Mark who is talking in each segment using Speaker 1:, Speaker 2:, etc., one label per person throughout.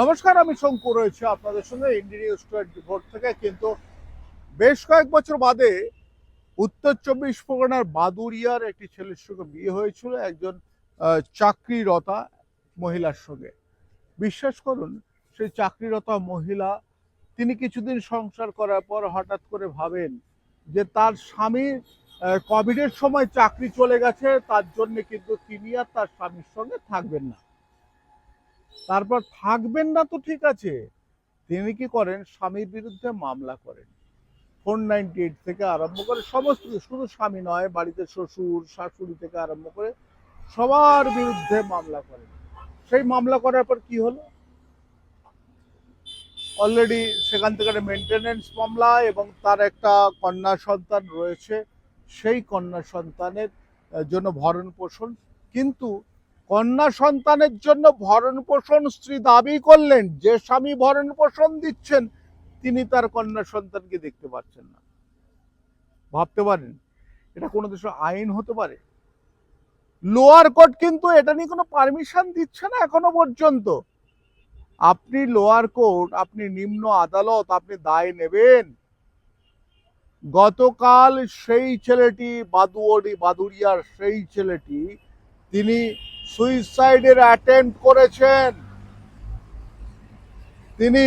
Speaker 1: নমস্কার, আমি শঙ্কু রয়েছে আপনাদের সঙ্গে ইন্ডিয়া নিউজ ফোর থেকে। কিন্তু বেশ কয়েক বছর বাদে উত্তর চব্বিশ পরগনার বাদুরিয়ার একটি ছেলের সঙ্গে বিয়ে হয়েছিল, একজন চাকরিরতা মহিলার সঙ্গে। বিশ্বাস করুন, সেই চাকরিরতা মহিলা, তিনি কিছুদিন সংসার করার পর হঠাৎ করে ভাবেন যে তার স্বামী কোভিডের সময় চাকরি চলে গেছে, তার জন্য কিন্তু তিনি আর তার স্বামীর সঙ্গে থাকবেন না। তারপর থাকবেন না তো ঠিক আছে। তিনি কি করেন? স্বামীর বিরুদ্ধে মামলা করেন। ফোর নাইনটি এইট থেকে আরম্ভ করে সমস্ত শুধু স্বামী নয়, বাড়িতে শ্বশুর, শাশুড়ি থেকে আরম্ভ করে সবার বিরুদ্ধে মামলা করেন। সেই মামলা করার পর কি হলো? অলরেডি সেখান থেকে মেনটেনেন্স মামলা এবং তার একটা কন্যা সন্তান রয়েছে। সেই কন্যা সন্তানের জন্য ভরণ পোষণ কিন্তু কন্যা সন্তানের জন্য ভরণ পোষণ স্ত্রী দাবি করলেন, যে স্বামী ভরণ পোষণ দিচ্ছেন, তিনি তার কন্যা সন্তানকে দেখতে পাচ্ছেন না। ভাবতে পারেন, এটা কোনো দেশের আইন হতে পারে? লোয়ার কোর্ট কিন্তু এটা নিয়ে কোনো পারমিশন দিচ্ছে না এখনও পর্যন্ত। আপনি লোয়ার কোর্ট, আপনি নিম্ন আদালত, আপনি দায় নেবেন। গতকাল সেই ছেলেটি বাদুয়ারি বাদুরিয়ার সেই ছেলেটি, তিনি সুইসাইডের অ্যাটেম্প করেছেন। তিনি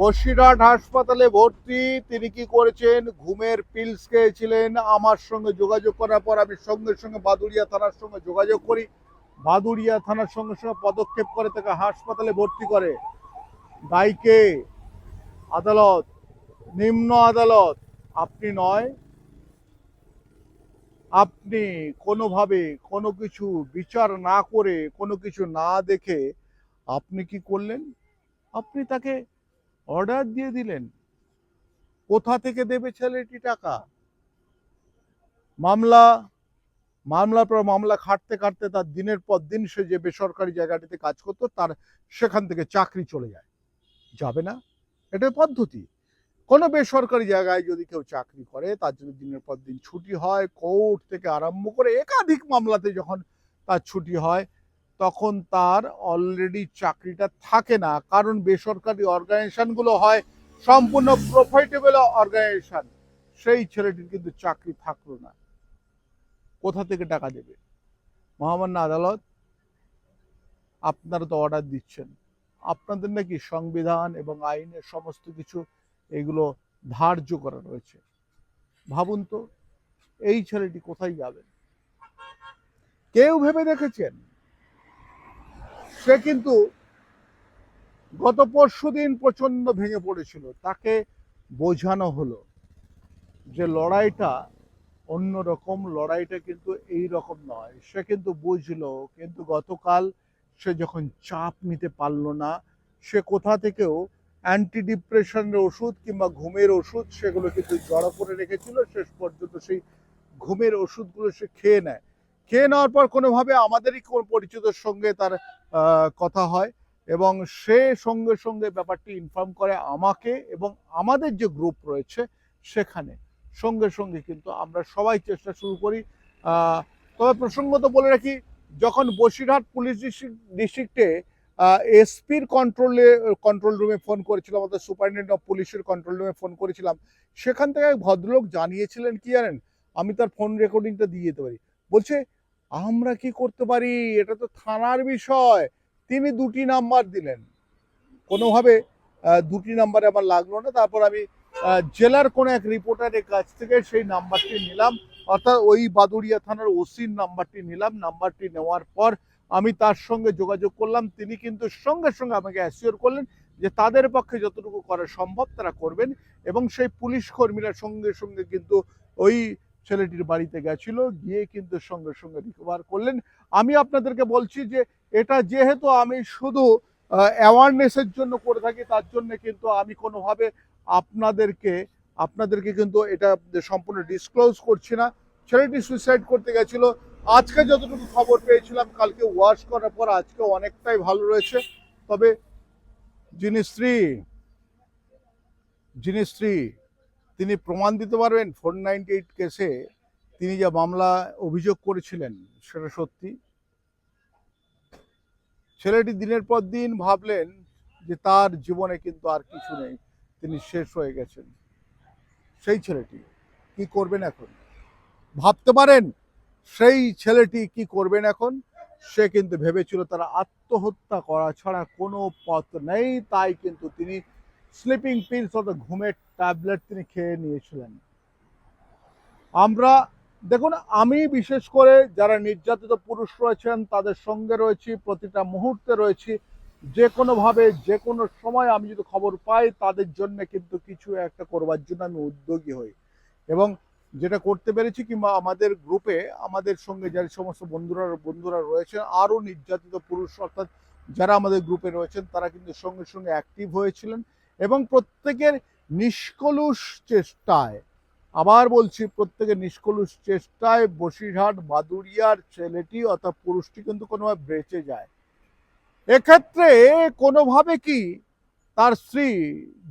Speaker 1: বসিরহাট হাসপাতালে ভর্তি। তিনি কি করেছেন? ঘুমের পিলস খেয়েছিলেন। আমার সঙ্গে যোগাযোগ করার পর আমি সঙ্গে সঙ্গে বাদুরিয়া থানার সঙ্গে যোগাযোগ করি। বাদুরিয়া থানার সঙ্গে সঙ্গে পদক্ষেপ করে তাকে হাসপাতালে ভর্তি করে। দায়কে আদালত, নিম্ন আদালত, আপনি নয় আপনি কোনোভাবে কোনো কিছু বিচার না করে, কোনো কিছু না দেখে আপনি কি করলেন? আপনি তাকে অর্ডার দিয়ে দিলেন। কোথা থেকে দেবে ছেলেটি টাকা? মামলা, মামলার পর মামলা খাটতে খাটতে তার দিনের পর দিন সে যে বেসরকারি জায়গাটিতে কাজ করতো, তার সেখান থেকে চাকরি চলে যায়। যাবে না? এটা পদ্ধতি। কোনো বেসরকারি জায়গায় যদি কেউ চাকরি করে, তার জন্য দিনের পর দিন ছুটি হয়, কোর্ট থেকে আরম্ভ করে একাধিক মামলাতে যখন তার ছুটি হয়, তখন তার অলরেডি চাকরিটা থাকে না। কারণ বেসরকারি অর্গানাইজেশনগুলো হয় সম্পূর্ণ প্রফিটেবল অর্গানাইজেশন সেই ছেলেটির কিন্তু চাকরি থাকল না। কোথা থেকে টাকা দেবে? মহামান্য আদালত, আপনারা তো অর্ডার দিচ্ছেন। আপনাদের নাকি সংবিধান এবং আইনের সমস্ত কিছু এগুলো ধার্য করা রয়েছে। ভাবুন তো, এই ছেলেটি কোথায় যাবে? কেউ ভেবে দেখেছেন? সে কিন্তু গত পরশু দিন প্রচণ্ড ভেঙে পড়েছিল। তাকে বোঝানো হলো যে লড়াইটা অন্য রকম লড়াইটা কিন্তু এই রকম নয়। সে কিন্তু বুঝলো, কিন্তু গতকাল সে যখন চাপ নিতে পারল না, সে কোথা থেকেও অ্যান্টি ডিপ্রেশনের ওষুধ কিংবা ঘুমের ওষুধ সেগুলো কিন্তু জড়ো করে রেখেছিল। শেষ পর্যন্ত সেই ঘুমের ওষুধগুলো সে খেয়ে নেয়। খেয়ে নেওয়ার পর কোনোভাবে আমাদেরই কোনো পরিচিতর সঙ্গে তার কথা হয় এবং সে সঙ্গে সঙ্গে ব্যাপারটি ইনফর্ম করে আমাকে এবং আমাদের যে গ্রুপ রয়েছে সেখানে। সঙ্গে সঙ্গে কিন্তু আমরা সবাই চেষ্টা শুরু করি তবে প্রসঙ্গত বলে রাখি, যখন বসিরহাট পুলিশ ডিস্ট্রিক্টে এসপির কন্ট্রোলে কন্ট্রোল রুমে ফোন করেছিলাম, অর্থাৎ সুপারিনটেন্ডেন্ট অফ পুলিশের কন্ট্রোল রুমে ফোন করেছিলাম। সেখান থেকে এক ভদ্রলোক জানিয়েছিলেন, কি জানেন? আমি তার ফোন রেকর্ডিংটা দিয়ে যেতে পারি। বলছে, আমরা কি করতে পারি? এটা তো থানার বিষয়। তিনি দুটি নাম্বার দিলেন। কোনোভাবে দুটি নাম্বারে আমার লাগল না। তারপর আমি জেলার কোনো এক রিপোর্টারের কাছ থেকে সেই নাম্বারটি নিলাম। অর্থাৎ ওই বাদুড়িয়া থানার ওসির নাম্বারটি নিলাম। নাম্বারটি নেওয়ার পর আমি তার সঙ্গে যোগাযোগ করলাম। তিনি কিন্তু সঙ্গে সঙ্গে আমাকে অ্যাসিওর করলেন যে তাদের পক্ষে যতটুকু করা সম্ভব তারা করবেন এবং সেই পুলিশ কর্মীরা সঙ্গে সঙ্গে কিন্তু ওই ছেলেটির বাড়িতে গেছিল, গিয়ে কিন্তু সঙ্গে সঙ্গে রিকভার করলেন। আমি আপনাদেরকে বলছি যে এটা যেহেতু আমি শুধু অ্যাওয়ারনেসের জন্য করে থাকি, তার জন্য কিন্তু আমি কোনোভাবে আপনাদেরকে আপনাদেরকে কিন্তু এটা সম্পূর্ণ ডিসক্লোজ করছি না। ছেলেটি সুইসাইড করতে গেছিল আজকে যতটুকু খবর পেয়েছিলাম, কালকে ওয়াশ করার পর আজকে অনেকটাই ভালো রয়েছে। তবে যিনি স্ত্রী যিনি স্ত্রী, তিনি প্রমাণ দিতে পারবেন ফোর নাইনটি এইট কেসে তিনি যা মামলা অভিযোগ করেছিলেন, সেটা সত্যি। ছেলেটি দিনের পর দিন ভাবলেন যে তার জীবনে কিন্তু আর কিছু নেই, তিনি শেষ হয়ে গেছেন। সেই ছেলেটি কি করবেন এখন? ভাবতে পারেন? সেই ছেলেটি কি করবেন এখন? সে কিন্তু ভেবেছিল তারা আত্মহত্যা করা ছাড়া কোনো পথ নেই। তাই কিন্তু তিনি স্লিপিং পিলস অর্থাৎ ঘুমের ট্যাবলেট তিনি খেয়ে নিয়েছিলেন। আমরা, দেখুন, আমি বিশেষ করে যারা নির্যাতিত পুরুষ রয়েছেন, তাদের সঙ্গে রয়েছি, প্রতিটা মুহূর্তে রয়েছি। যে কোনোভাবে, যে কোনো সময় আমি যদি খবর পাই, তাদের জন্য কিন্তু কিছু একটা করবার জন্য আমি উদ্যোগী হই। এবং যেটা করতে পেরেছি কিংবা আমাদের গ্রুপে আমাদের সঙ্গে যে সমস্ত বন্ধুরা বন্ধুরা রয়েছেন আরও নির্যাতিত পুরুষ অর্থাৎ যারা আমাদের গ্রুপে রয়েছেন, তারা কিন্তু সঙ্গে সঙ্গে অ্যাক্টিভ হয়েছিলেন এবং প্রত্যেকের নিষ্কলুষ চেষ্টায়, আবার বলছি প্রত্যেকের নিষ্কলুষ চেষ্টায় বসিরহাট বাদুরিয়ার ছেলেটি অর্থাৎ পুরুষটি কিন্তু কোনোভাবে বেঁচে যায়। এক্ষেত্রে কোনোভাবে কি তার স্ত্রী,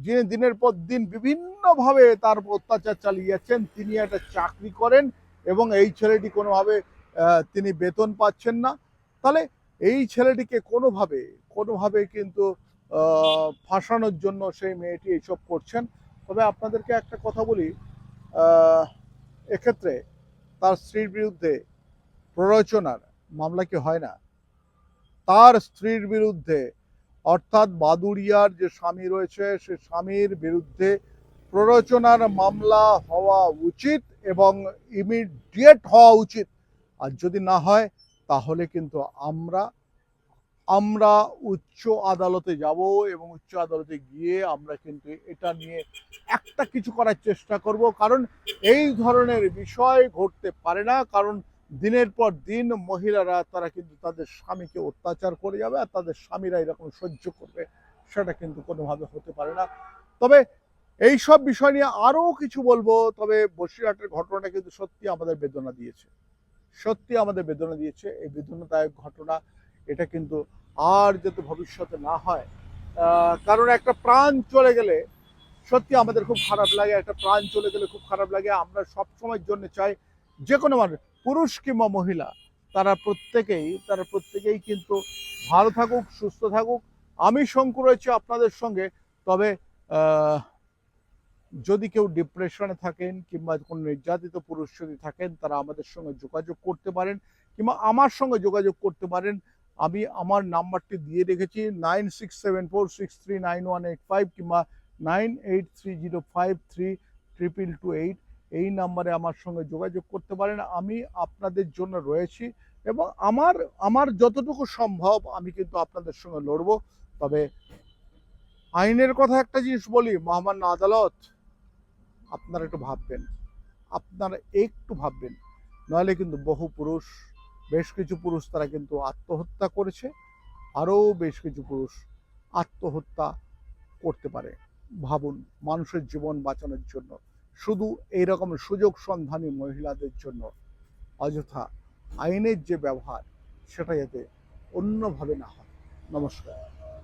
Speaker 1: যিনি দিনের পর দিন বিভিন্নভাবে তার অত্যাচার চালিয়ে যাচ্ছেন তিনি একটা চাকরি করেন এবং এই ছেলেটি কোনোভাবে তিনি বেতন পাচ্ছেন না। তাহলে এই ছেলেটিকে কোনোভাবে কোনোভাবে কিন্তু ফাঁসানোর জন্য সেই মেয়েটি এইসব করছেন। তবে আপনাদেরকে একটা কথা বলি এক্ষেত্রে তার স্ত্রীর বিরুদ্ধে প্ররোচনার মামলা কি হয় না? তার স্ত্রীর বিরুদ্ধে অর্থাৎ বাদুড়িয়ার যে স্বামী রয়েছে, সে স্বামীর বিরুদ্ধে প্ররোচনার মামলা হওয়া উচিত এবং ইমিডিয়েট হওয়া উচিত। আর যদি না হয়, তাহলে কিন্তু আমরা আমরা উচ্চ আদালতে যাব এবং উচ্চ আদালতে গিয়ে আমরা কিন্তু এটা নিয়ে একটা কিছু করার চেষ্টা করব। কারণ এই ধরনের বিষয় ঘটতে পারে না। কারণ দিনের পর দিন মহিলারা, তারা কিন্তু তাদের স্বামীকে অত্যাচার করে যাবে আর তাদের স্বামীরা এরকম সহ্য করবে, সেটা কিন্তু কোনোভাবে হতে পারে না। তবে এই সব বিষয় নিয়ে আরও কিছু বলব, তবে বসিরহাটের ঘটনাটা কিন্তু সত্যি আমাদের বেদনা দিয়েছে। সত্যি আমাদের বেদনা দিয়েছে। এই বেদনাদায়ক ঘটনা, এটা কিন্তু আর যাতে ভবিষ্যতে না হয় কারণ একটা প্রাণ চলে গেলে সত্যি আমাদের খুব খারাপ লাগে, একটা প্রাণ চলে গেলে খুব খারাপ লাগে। আমরা সব সময়ের জন্য চাই যে কোনো মানুষ পুরুষ কিংবা মহিলা, তারা প্রত্যেকেই তারা প্রত্যেকেই কিন্তু ভালো থাকুক, সুস্থ থাকুক। আমি শঙ্কু রয়েছি আপনাদের সঙ্গে। তবে যদি কেউ ডিপ্রেশনে থাকেন কিংবা কোনো নির্যাতিত পুরুষ যদি থাকেন, তারা আমাদের সঙ্গে যোগাযোগ করতে পারেন কিংবা আমার সঙ্গে যোগাযোগ করতে পারেন। আমি আমার নাম্বারটি দিয়ে রেখেছি nine six seven four six three nine one eight five কিংবা nine eight three zero five three triple two eight এই নাম্বারে আমার সঙ্গে যোগাযোগ করতে পারেন। আমি আপনাদের জন্য রয়েছি এবং আমার আমার যতটুকু সম্ভব আমি কিন্তু আপনাদের সঙ্গে লড়বো। তবে আইনের কথা একটা জিনিস বলি, মহামান্য আদালত, আপনারা একটু ভাববেন। আপনারা একটু ভাববেন নাহলে কিন্তু বহু পুরুষ, বেশ কিছু পুরুষ তারা কিন্তু আত্মহত্যা করেছে, আরও বেশ কিছু পুরুষ আত্মহত্যা করতে পারে। ভাবুন, মানুষের জীবন বাঁচানোর জন্য। শুধু এইরকম সুযোগ সন্ধানী মহিলাদের জন্য, অযথা আইনের যে ব্যবহার, সেটা যাতে অন্যভাবে না হয়। নমস্কার।